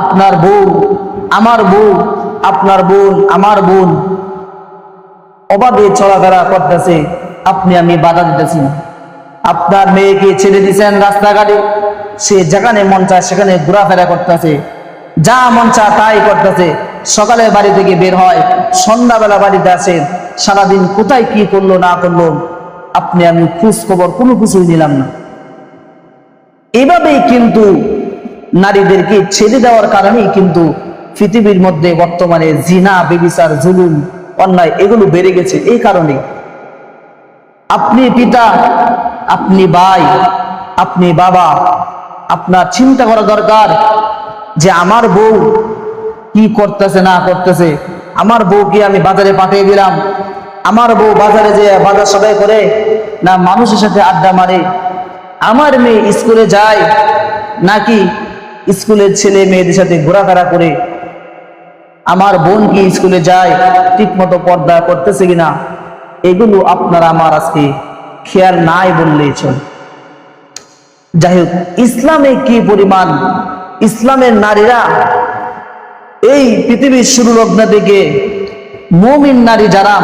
আপনার বউ আমার বউ আপনার বোন, আমার বোন। অবাধে চলাফেরা করতেছে, আপনি আমি বাধা দিতেছি না। আপনার মেয়েকে ছেড়ে দিয়েছেন রাস্তাঘাটে, সে যেখানে মন চায় সেখানে ঘোরাফেরা করতেছে। যা মন চায় তাই করতেছে। সকালে বাড়ি থেকে বের হয়, সন্ধ্যাবেলা বাড়িতে আসেন সারাদিন কোথায় কি করল, না করল, আপনি আমি খোঁজ খবর কোনো কিছুই নিলাম না। এভাবেই কিন্তু নারীদেরকে ছেড়ে দেওয়ার কারণেই কিন্তু পৃথিবীর মধ্যে বর্তমানে জিনা, বেবিচার, জুলুম, অন্যায় এগুলো বেড়ে গেছে। এই কারণে আপনি পিতা, আপনি ভাই, আপনি বাবা, আপনার চিন্তা করা দরকার যে আমার বউ কি করতেছে, না করতেছে। আমার বউকে আমি বাজারে পাঠিয়ে দিলাম। আমার বউ বাজারে যে বাজার সবাই করে, না মানুষের সাথে আড্ডা মারে। আমার মেয়ে স্কুলে যায়, নাকি স্কুলের ছেলে মেয়েদের সাথে ঘোরাফেরা করে আমার বোন কি স্কুলে যায় ঠিক মতো পর্দা করতেছে কিনা, এগুলো আপনারা আমার আজকে খেয়াল নাই বললেই চল যাই হোক, ইসলামে কি পরিমাণ? ইসলামের নারীরা এই পৃথিবীর শুরু লগ্ন থেকে মুমিন নারী যারা,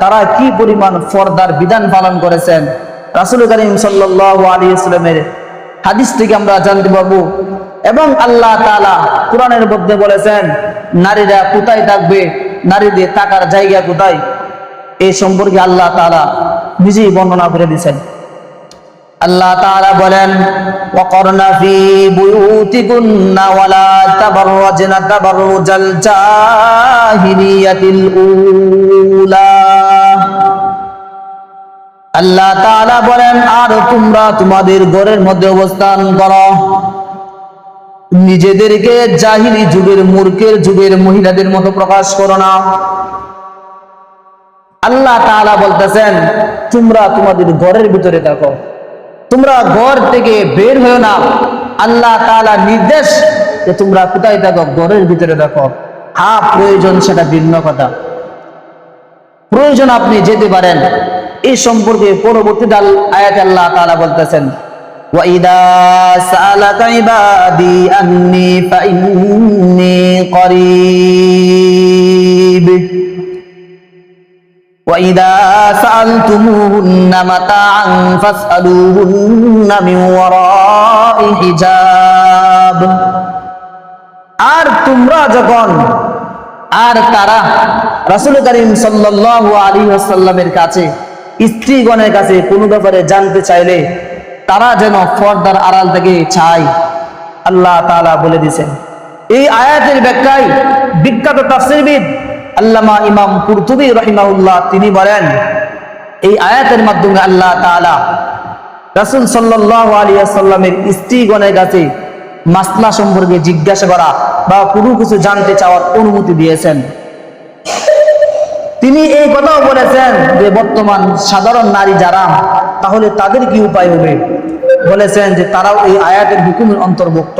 তারা কি পরিমাণ ফর্দার বিধান পালন করেছেন? রাসুল করিম সাল্লাহ আলী ইসলামের হাদিস থেকে আমরা জানতে পারব। এবং আল্লাহ তালা কোরআনের মধ্যে বলেছেন, নারীরা কোথায় থাকবে, নারীদের থাকার জায়গা কোথায়? এই সম্পর্কে আল্লাহ তালা নিজেই বর্ণনা করে দিয়েছেন। আল্লাহ বলেন উলা। আল্লাহ তাআলা বলেন, আর তোমরা তোমাদের ঘরের মধ্যে অবস্থান করো। নিজেদেরকে জাহিলি যুগের, মূর্খের যুগের মহিলাদের মতো প্রকাশ করো না। আল্লাহ তাআলা বলতেছেন, তোমরা তোমাদের ঘরের ভিতরে থাকো। তোমরা ঘর থেকে বের হয়েও না। আল্লাহ তাআলা নির্দেশ যে তোমরা কোথায় থাকো? ঘরের ভিতরে দেখো হ্যাঁ প্রয়োজন সেটা ভিন্ন কথা। প্রয়োজন আপনি যেতে পারেন। এই সম্পর্কে পরবর্তীতে আল- আয়াতে আল্লাহ তাআলা বলতেছেন وَإِذَا سَأَلَكَ عِبَادِي أَنِّي فَإِنِّي قَرِيبٌ وإذا سألتموهن متاعا فاسألوهن من وراء حجاب আর তোমরা যখন আর তারা রাসূল করিম সাল্লাল্লাহু আলাইহি ওয়াসাল্লামের কাছে স্ত্রীগণের কাছে কোনো ব্যাপারে জানতে চাইলে তারা যেন পর্দার আড়াল থেকে চায়। আল্লাহ তাআলা বলে দিছেন এই আয়াতের ব্যাখ্যায় বিখ্যাত তাফসীরবিদ আল্লামা ইমাম কুরতুবী রাহিমাহুল্লাহ তিনি বলেন, এই আয়াতের মাধ্যমে আল্লাহ তাআলা রাসূল সাল্লাল্লাহু আলাইহি ওয়াসাল্লামের স্ত্রীগণের কাছে মাসলা সম্পর্কে জিজ্ঞাসা করা বা কোনো কিছু জানতে চাওয়ার অনুমতি দিয়েছেন। তিনি এই কথাও বলেছেন যে বর্তমান সাধারণ নারী যারা, তাহলে তাদের কি উপায় হবে? বলেছেন যে তারাও এই আয়াতের হুকুমের অন্তর্ভুক্ত।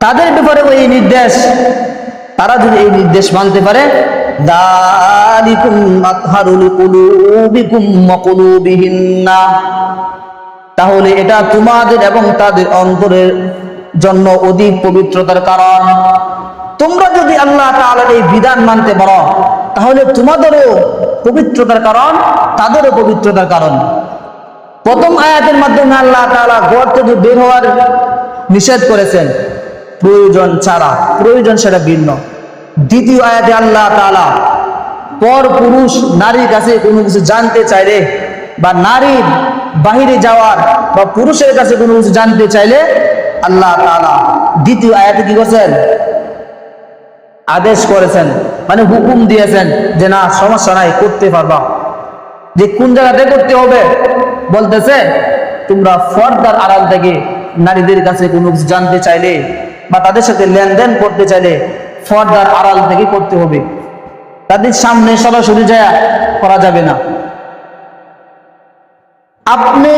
তাদের ব্যাপারে এই নির্দেশ, তারা যদি এই নির্দেশ মানতে পারে তাহলে এটা তোমাদের এবং তাদের অন্তরের জন্য অধিক পবিত্রতার কারণ। তোমরা যদি আল্লাহ তাআলার এই বিধান মানতে পারো, তাহলে তোমাদেরও পবিত্রতার কারণ, তাদেরও পবিত্রতার কারণ। প্রথম আয়াতের মাধ্যমে আল্লাহ তাআলা ঘর থেকে বের হওয়ার নিষেধ করেছেন। প্রয়োজন ছাড়া, প্রয়োজন সেটা ভিন্ন। দ্বিতীয় আয়াতে আল্লাহ তাআলা, পর পুরুষ, নারীর কাছে কোনো কিছু জানতে চাইলে বা নারীর বাহিরে যাওয়ার বা পুরুষের কাছে কোনো কিছু জানতে চাইলে আল্লাহ তাআলা দ্বিতীয় আয়াতে কি করছেন? আদেশ করেছেন মানে হুকুম দিয়েছেন যে না, সমস্যা নাই, করতে পারবা। যে কোন জায়গাতে করতে হবে? বলতেছে, তোমরা ফর্দার আড়াল থেকে নারীদের কাছে কোনো কিছু জানতে চাইলে বা তাদের সাথে লেনদেন করতে চাইলে ফর্দার আড়াল থেকে করতে হবে। তাদের সামনে সরাসরি যায়, করা যাবে না। আপনি,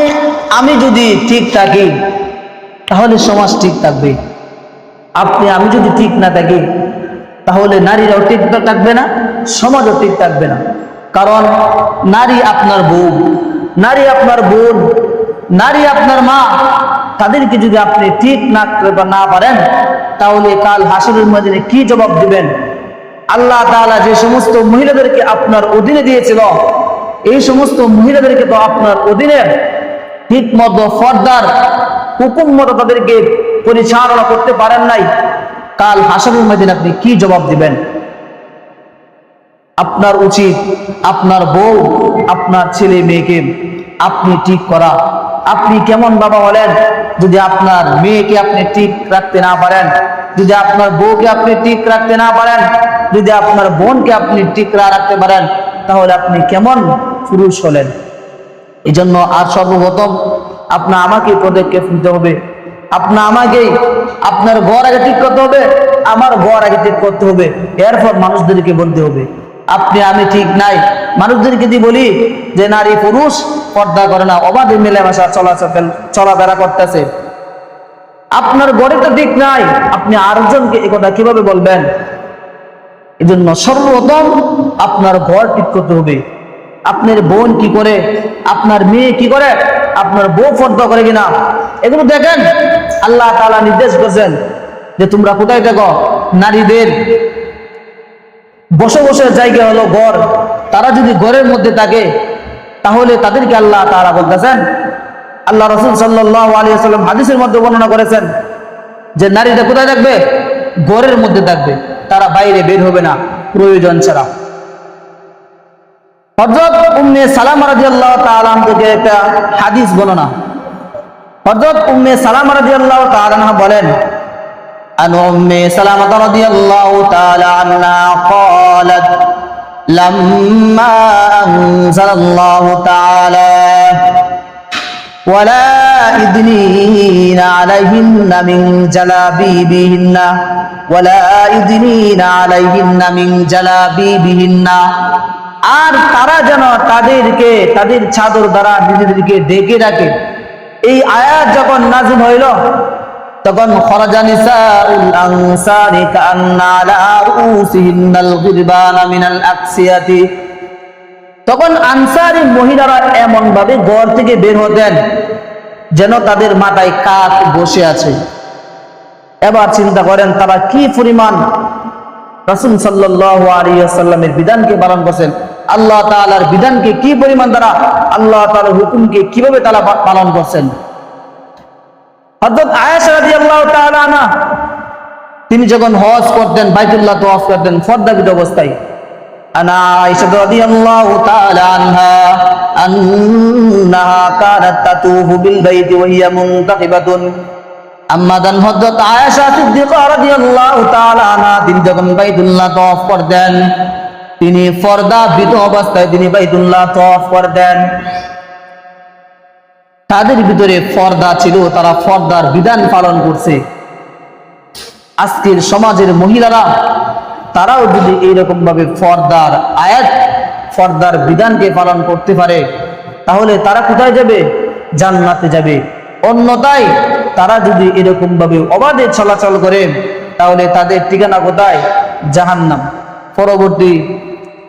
আমি যদি ঠিক থাকি, তাহলে সমাজ ঠিক থাকবে। আপনি, আমি যদি ঠিক না থাকি তাহলে নারীরাও ঠিক থাকবে না, সমাজও ঠিক থাকবে না। কারণ নারী আপনার বউ, নারী আপনার বোন, নারী আপনার মা, তাদেরকে যদি আপনি ঠিক না না পারেন, তাহলে কাল হাসরের ময়দানে কি জবাব দিবেন? আল্লাহ তাআলা যে সমস্ত মহিলাদেরকে আপনার অধীনে দিয়েছিল, এই সমস্ত মহিলাদেরকে তো আপনার অধীনে ঠিক মতো ফর্দার হুকুম মতো তাদেরকে পরিচালনা করতে পারেন নাই। কাল হাসরের ময়দানে আপনি কি জবাব দিবেন? আপনার উচিত, আপনার বউ, আপনার ছেলে মেয়েকে আপনি ঠিক করা। আপনি কেমন বাবা হলেন? যদি আপনার মেয়েকে আপনি ঠিক রাখতে না পারেন, যদি আপনার বউকে আপনি ঠিক রাখতে না পারেন, যদি আপনার বোনকে আপনি ঠিক না রাখতে পারেন, তাহলে আপনি কেমন পুরুষ হলেন? এই জন্য আর সর্বপ্রথম আপনার আমাকে পদক্ষেপ নিতে হবে। আপনার আমাকেই আপনার ঘর আগে ঠিক করতে হবে, আমার ঘর আগে ঠিক করতে হবে। এরপর মানুষদেরকে বলতে হবে, আপনি, আমি ঠিক নাই। মানুষদেরকে যদি বলি যে নারী পুরুষ, পর্দা করে না, অবাধে মেলামেশা চলাচল চলাফেরা করতেছে। আপনার ঘরে তো ঠিক নাই, আপনি আরেকজনকে এ কথা কীভাবে বলবেন? এই জন্য সর্বপ্রথম আপনার ঘর ঠিক করতে হবে। আপনার বোন কি করে? আপনার মেয়ে কি করে? আপনার বউ পর্দা করে কিনা? এগুলো দেখেন। আল্লাহ তাআলা নির্দেশ করছেন যে তোমরা কোথায় দেখো? নারীদের বসে বসে জায়গা হলো ঘর। তারা যদি ঘরের মধ্যে থাকে, তাহলে তাদেরকে আল্লাহ তাআলা বলতেছেন, আল্লাহ রসুল সাল্লাম হাদিসের মধ্যে বর্ণনা করেছেন যে নারীরা কোথায় থাকবে? ঘরের মধ্যে থাকবে। তারা বাইরে বের হবে না, প্রয়োজন ছাড়া। হযরত উম্মে সালামা রাদিয়াল্লাহু তাআলা থেকে একটা হাদিস বর্ণনা। হযরত উম্মে সালামা রাদিয়াল্লাহু তাআলা আনহা বলেন عن أم سلمة رضي الله تعالى عنها قالت لما أنزل الله تعالى ولا يدنين عليهن من جلابيبهن ولا يدنين عليهن من جلابيبهن আর তারা যেন তাদেরকে তাদের চাদর দ্বারা নিজেদেরকে ডেকে রাখে এই আয়াত যখন নাজিল হইল, তখন খরাজা কান্না তখন আনসারি মহিলারা এমন ভাবে ঘর থেকে বের হতেন যেন তাদের মাথায় কাক বসে আছে। এবার চিন্তা করেন, তারা কি পরিমাণ? রাসূল সাল্লাল্লাহু আলাইহি ওয়াসাল্লামের বিধানকে পালন করছেন। আল্লাহ তাআলার বিধানকে কি পরিমাণ তারা আল্লাহ তাআলার হুকুমকে কীভাবে তারা পালন করছেন? আনহা, তিনি যখন হজ করতেন, বাইতুল্লাহ তওয়াফ করতেন, ফর্দাবিত অবস্থায়, আনা আয়েশা রাদিয়াল্লাহু যখন বাইতুল্লাহ তওয়াফ করতেন তিনি ফর্দাবিত অবস্থায় তিনি বাইতুল্লাহ তওয়াফ করতেন। তাদের ভিতরে ফর্দা ছিল, তারা ফর্দার বিধান পালন করছে। আজকের সমাজের মহিলারা, তারাও যদি এইরকম ভাবে ফর্দার আয়াত, ফর্দার বিধানকে পালন করতে পারে, তাহলে তারা কোথায় যাবে? জান্নাতে যাবে। অন্যতায় তারা যদি এরকম ভাবে অবাধে চলাচল করে, তাহলে তাদের ঠিকানা কোথায়? জাহান্নাম। পরবর্তী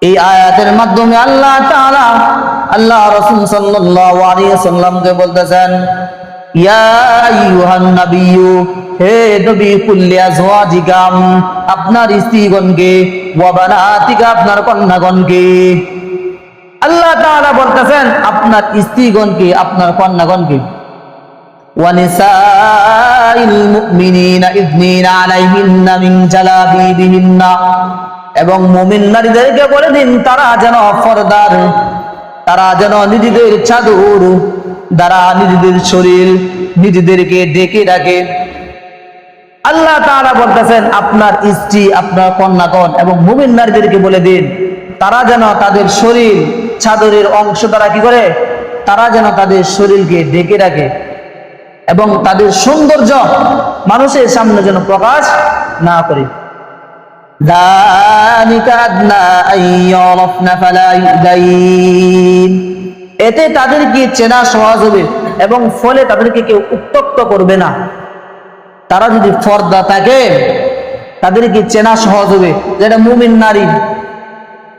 এই আয়াতের মাধ্যমে আল্লাহ তাআলা আল্লাহ রসুল সাল্লামকে বলতেছেন হে আপনার স্ত্রীগণকে আপনার কন্যাগণকে। আল্লাহ তাআলা বলতেছেন, আপনার স্ত্রীগণকে, আপনার কন্যাগণকে। ونساء المؤمنين إذنين عليهن من جلابيبهن এবং মুমিন নারীদেরকে বলে দিন তারা যেন ফরদার তারা যেন নিজেদের চাদর দ্বারা নিজেদের শরীর নিজেদেরকে ডেকে রাখে আল্লাহ তাআলা বলতেছেন আপনার স্ত্রী আপনার কন্যাগণ এবং মুমিন নারীদেরকে বলে দিন তারা যেন তাদের শরীর চাদরের অংশ দ্বারা কি করে তারা যেন তাদের শরীরকে ডেকে রাখে এবং তাদের সৌন্দর্য মানুষের সামনে যেন প্রকাশ না করে। এতে তাদেরকে চেনা সহজ হবে এবং ফলে তাদেরকে কেউ উত্তপ্ত করবে না। তারা যদি ফর্দা থাকে, তাদেরকে চেনা সহজ হবে যেটা মুমিন নারী।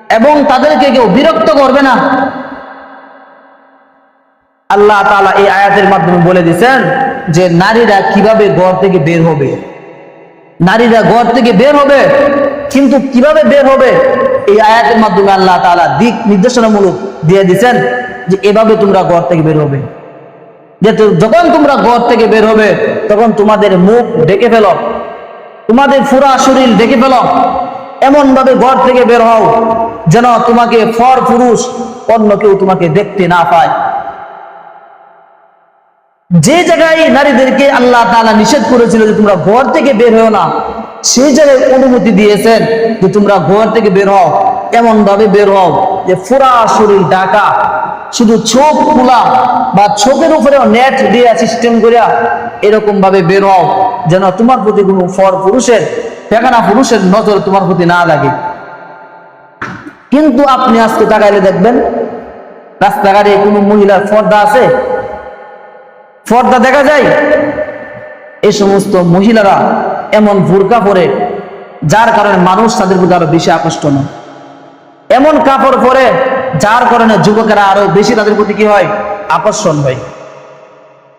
এবং তাদেরকে কেউ বিরক্ত করবে না। আল্লাহ তাআলা এই আয়াতের মাধ্যমে বলে দিয়েছেন যে নারীরা কীভাবে ঘর থেকে বের হবে? নারীরা ঘর থেকে বের হবে, কিন্তু কীভাবে বের হবে? এই আয়াতের মাধ্যমে আল্লাহ তাআলা দিক নির্দেশনামূলক দিয়ে দিয়েছেন যে এভাবে তোমরা ঘর থেকে বের হবে। যে যখন তোমরা ঘর থেকে বের হবে, তখন তোমাদের মুখ ডেকে ফেলো, তোমাদের ফুরা শরীর ডেকে ফেলো এমন ভাবে ঘর থেকে বের হও যেন তোমাকে ফর পুরুষ অন্য কেউ তোমাকে দেখতে না পায়। যে জায়গায় নারীদেরকে আল্লাহ তালা নিষেধ করেছিল যে তোমরা ঘর থেকে বের হও না সেই জায়গায় অনুমতি দিয়েছেন যে তোমরা ঘর থেকে বের হও। এমন ভাবে বের হও যে ফুরা শরীর ঢাকা, শুধু চোখ খোলা বা চোখের উপরে নেট দিয়ে সিস্টেম করিয়া এরকম ভাবে বের হও, যেন তোমার প্রতি কোনো ফর পুরুষের, ফেকানা পুরুষের নজর তোমার প্রতি না লাগে। কিন্তু আপনি আজকে তাকাইলে দেখবেন, রাস্তাঘাটে কোনো মহিলার ফর্দা আছে পর্দা দেখা যায় এই সমস্ত মহিলারা এমন বোরকা পরে যার কারণে মানুষ তাদের প্রতি আরো বেশি আকর্ষণ হয়। এমন কাপড় পরে যার কারণে যুবকেরা আরো বেশি তাদের প্রতি কি হয় আকর্ষণ হয়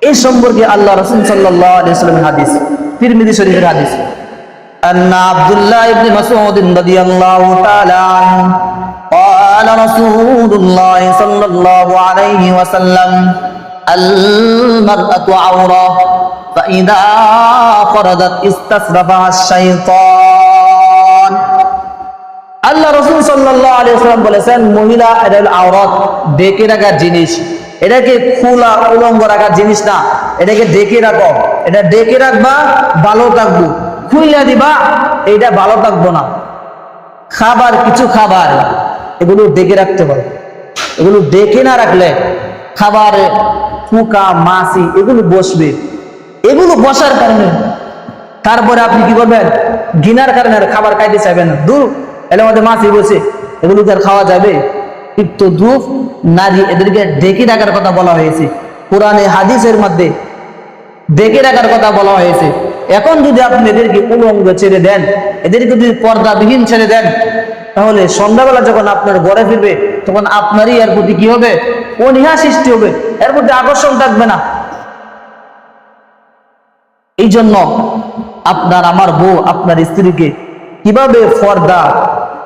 এই সম্পর্কে আল্লাহ রসুল সাল্লামের হাদিস তিরমিদি শরীফের হাদিস أن عبد الله بن مسعود رضي الله تعالى عنه قال رسول الله صلى الله عليه وسلم المرأة عورة فإذا فرضت استسرفها الشيطان আল্লাহ রসুল সাল্লাহ আলিয়াল্লাম বলেছেন মহিলা এটা হলো আওরাত ডেকে রাখার জিনিস এটাকে খোলা উলঙ্গ রাখার জিনিস না এটাকে ডেকে রাখো এটা ডেকে রাখবা ভালো থাকবো খুইলা দিবা এইটা ভালো থাকবো না খাবার কিছু খাবার এগুলো ডেকে রাখতে হবে এগুলো ডেকে না রাখলে খাবার ফুকা মাছি, এগুলো বসবে। এগুলো বসার কারণে তারপরে আপনি কি করবেন? গিনার কারণে আর খাবার খাইতে চাইবেন দূর এলে আমাদের মাছি বসে। এগুলো আর খাওয়া যাবে? কিন্তু ধূপ, নারী এদেরকে ডেকে রাখার কথা বলা হয়েছে। কোরআনে, হাদিসের মধ্যে ডেকে রাখার কথা বলা হয়েছে। এখন যদি আপনি এদেরকে উলঙ্গ ছেড়ে দেন, এদেরকে যদি পর্দাবিহীন ছেড়ে দেন, তাহলে সন্ধ্যাবেলা যখন আপনার ঘরে ফিরবে তখন আপনারই এর প্রতি কি হবে? অনীহা সৃষ্টি হবে। এর প্রতি আকর্ষণ থাকবে না। এই জন্য আপনার আমার বউ, আপনার স্ত্রীকে কীভাবে ফর্দা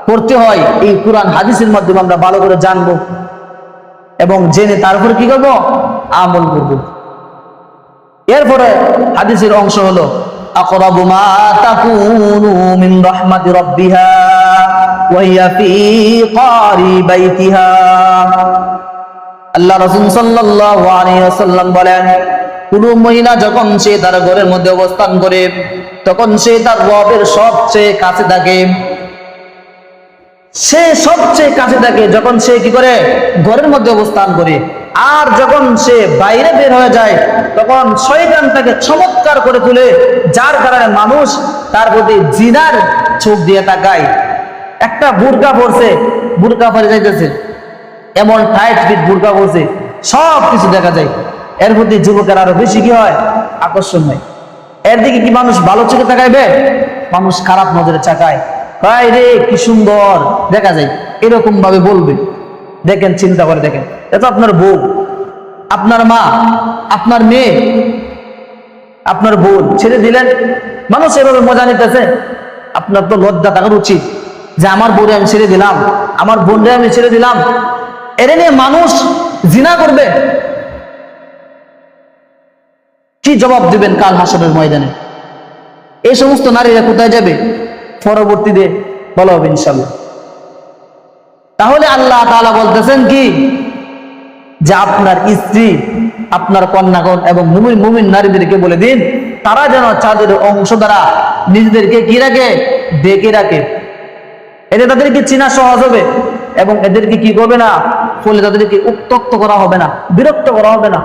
করতে হয়, এই কোরআন হাদিসের মাধ্যমে আমরা ভালো করে জানব এবং জেনে তারপর কি করব? আমল করব। এরপরে হাদিসের অংশ হলো মা তাকুনু মিন রাহমাতি রাব্বিহা ওয়া হিয়া ফি কারি বাইতিহা আল্লাহ রাসূল বলেন, কোন মহিলা যখন সে তার ঘরের মধ্যে অবস্থান করে, তখন সে তার রবের সবচেয়ে কাছে থাকে। সে সবচেয়ে কাছে থাকে যখন সে কি করে? ঘরের মধ্যে অবস্থান করে। আর যখন সে বাইরে বের হয়ে যায়, তখন শয়তান তাকে চমৎকার করে তুলে, যার কারণে মানুষ তার প্রতি জিনার চোখ দিয়ে তাকায়। একটা বুরকা পরছে বুরকা পরে যাইতেছে। এমন টাইট ফিট বুরকা পরছে সব কিছু দেখা যায়। এর প্রতি যুবকের আরও বেশি কি হয়? আকর্ষণ হয়। এর দিকে কি মানুষ ভালো চোখে তাকাইবে? মানুষ খারাপ নজরে চাকায় কি সুন্দর, দেখা যায়। এরকম ভাবে বলবে। দেখেন, চিন্তা করে দেখেন। এটা আপনার বউ আপনার মা, আপনার মেয়ে, আপনার বোন, ছেড়ে দিলেন। মানুষ এভাবে মজা নিতেছে। আপনার তো লজ্জা থাকার উচিত যে আমার বোনে আমি ছেড়ে দিলাম, আমার বোনরে আমি ছেড়ে দিলাম। এর নিয়ে মানুষ জিনা করবে। কি জবাব দিবেন কাল হাসনের ময়দানে? এই সমস্ত নারীরা কোথায় যাবে? পরবর্তীতে বলা হবে ইনশাল্লাহ তাহলে আল্লাহ তালা বলতেছেন কি? যে আপনার স্ত্রী, আপনার কন্যাগণ এবং মুমিন মুমিন নারীদেরকে বলে দিন, তারা যেন চাঁদের অংশ দ্বারা নিজেদেরকে কি রাখে? ডেকে রাখে। এতে তাদেরকে চিনা সহজ হবে এবং এদেরকে কি করবে না? ফলে তাদেরকে উত্তক্ত করা হবে না, বিরক্ত করা হবে না।